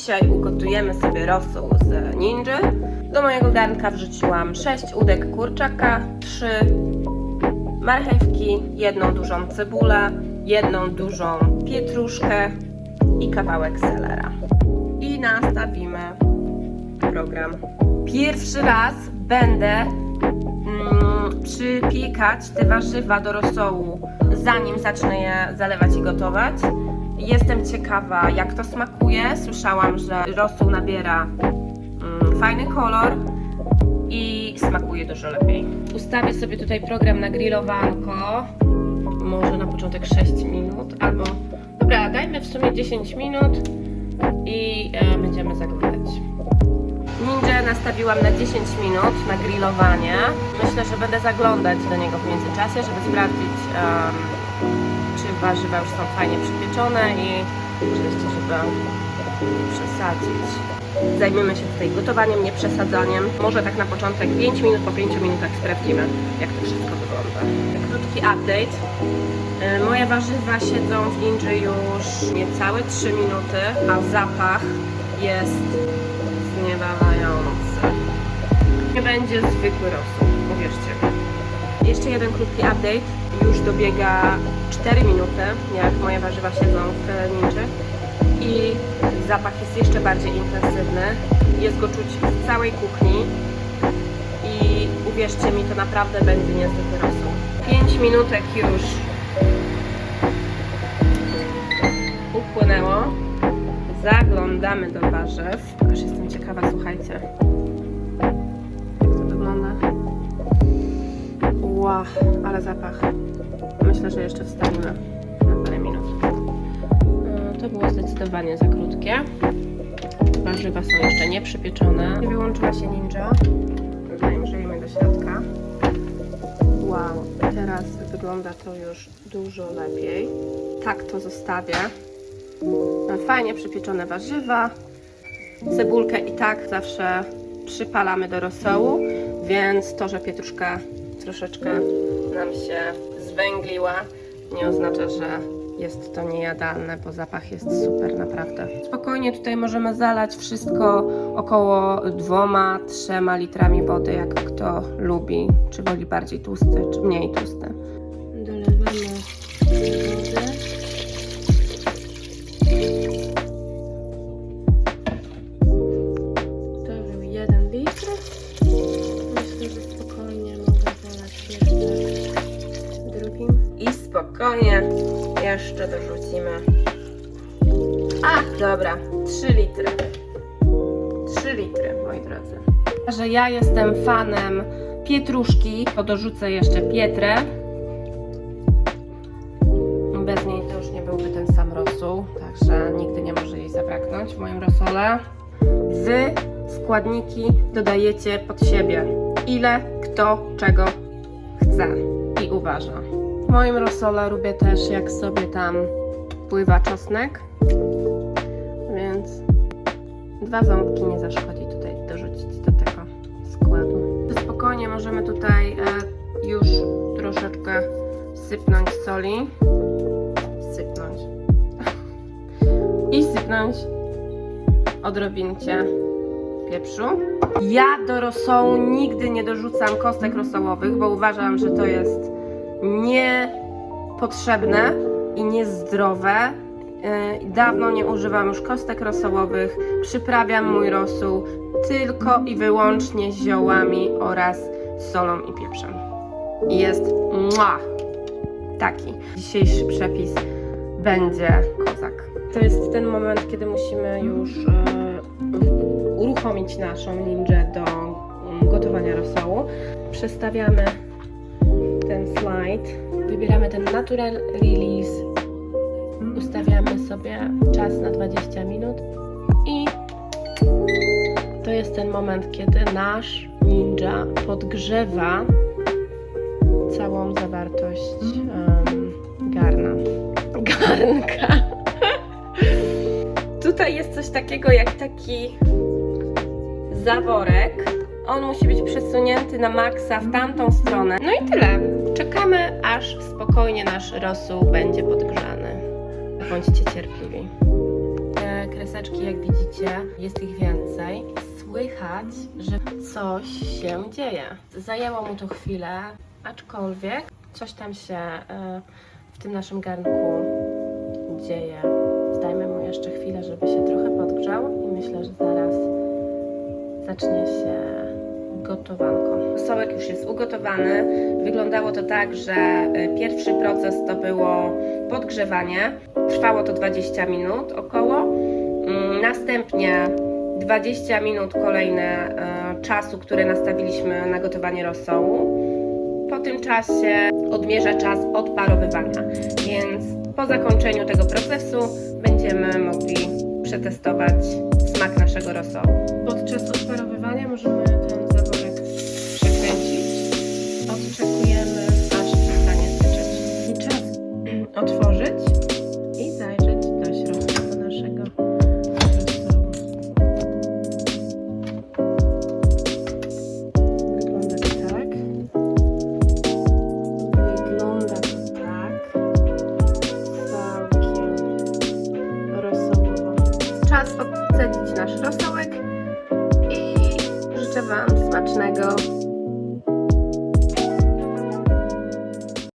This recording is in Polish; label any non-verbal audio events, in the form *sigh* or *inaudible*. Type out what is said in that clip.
Dzisiaj ugotujemy sobie rosół z ninja. Do mojego garnka wrzuciłam 6 udek kurczaka, 3 marchewki, jedną dużą cebulę, jedną dużą pietruszkę i kawałek selera. I nastawimy program. Pierwszy raz będę mm, przypiekać te warzywa do rosołu, zanim zacznę je zalewać i gotować. Jestem ciekawa, jak to smakuje. Słyszałam, że rosół nabiera mm, fajny kolor i smakuje dużo lepiej. Ustawię sobie tutaj program na grillowanko. Może na początek 6 minut, albo dobra, dajmy w sumie 10 minut i e, będziemy zaglądać. Ninja nastawiłam na 10 minut na grillowanie. Myślę, że będę zaglądać do niego w międzyczasie, żeby sprawdzić, em, czy warzywa już są fajnie przypieczone i oczywiście, żeby nie przesadzić. Zajmiemy się tutaj gotowaniem, nie przesadzaniem. Może tak na początek 5 minut, po 5 minutach sprawdzimy, jak to wszystko wygląda. Krótki update. E, Moje warzywa siedzą w ninja już niecałe 3 minuty, a zapach jest zniewalający. Nie będzie zwykły rosół, uwierzcie mi. Jeszcze jeden krótki update. Już dobiega 4 minuty, jak moje warzywa siedzą w ninja i zapach jest jeszcze bardziej intensywny. Jest go czuć w całej kuchni i uwierzcie mi, to naprawdę będzie niezwykły rosół. 5 minutek już upłynęło. Zaglądamy do warzyw. Aż jestem ciekawa, słuchajcie. Jak to wygląda? Ła, ale zapach. Myślę, że jeszcze wstawimy na parę minut. E, To było zdecydowanie za krótkie. Warzywa są jeszcze nie przypieczone. Wyłączyła się ninja. Zanim żyjemy do środka. Wow, teraz wygląda to już dużo lepiej. Tak to zostawię. Mam Fajnie przypieczone warzywa. Cebulkę i tak zawsze przypalamy do rosołu, więc to, że pietruszka troszeczkę nam się zwęgliła, nie oznacza, że jest to niejadalne, bo zapach jest super naprawdę. Spokojnie tutaj możemy zalać wszystko około dwoma, trzema litrami wody, jak kto lubi, czy woli bardziej tłusty, czy mniej tłusty. Dolewamy spokojnie jeszcze dorzucimy. A, dobra, 3 litry. 3 litry, moi drodzy. Że ja jestem fanem pietruszki, to dorzucę jeszcze pietrę. Bez niej to już nie byłby ten sam rosół, także nigdy nie może jej zabraknąć w moim rosole. Wy składniki dodajecie pod siebie. Ile kto czego chce i uważa. W moim rosole lubię też jak sobie tam pływa czosnek, więc dwa ząbki nie zaszkodzi tutaj dorzucić do tego składu. Spokojnie możemy tutaj e, już troszeczkę sypnąć soli. Sypnąć. *laughs* I sypnąć odrobincie pieprzu. Ja do rosołu nigdy nie dorzucam kostek rosołowych, bo uważam, że to jest niepotrzebne i niezdrowe. Yy, Dawno nie używam już kostek rosołowych. Przyprawiam mój rosół tylko i wyłącznie ziołami oraz solą i pieprzem. Jest mua, taki. Dzisiejszy przepis będzie kozak. To jest ten moment, kiedy musimy już e, uruchomić naszą ninja do mm, gotowania rosołu. Przestawiamy ten slajd, wybieramy ten natural release, ustawiamy sobie czas na 20 minut i to jest ten moment, kiedy nasz ninja podgrzewa całą zawartość em, garna. Garnka. *laughs* Tutaj jest coś takiego jak taki zaworek. On musi być przesunięty na maksa w tamtą stronę. No i tyle. Czekamy, aż spokojnie nasz rosół będzie podgrzany. Bądźcie cierpliwi. Tak, kreseczki, jak widzicie, jest ich więcej. Słychać, że coś się dzieje. Zajęło mu to chwilę, aczkolwiek coś tam się e, w tym naszym garnku dzieje. Dajmy mu jeszcze chwilę, żeby się trochę podgrzał i myślę, że zaraz zacznie się gotowanko. Sołek już jest ugotowany. Wyglądało to tak, że e, pierwszy proces to było podgrzewanie. Trwało to 20 minut około. Mm, Następnie 20 minut kolejne e, czasu, które nastawiliśmy na gotowanie rosołu. Po tym czasie odmierza czas odparowywania, więc po zakończeniu tego procesu będziemy mogli przetestować smak naszego rosołu. Podczas nasz rosołek i życzę Wam smacznego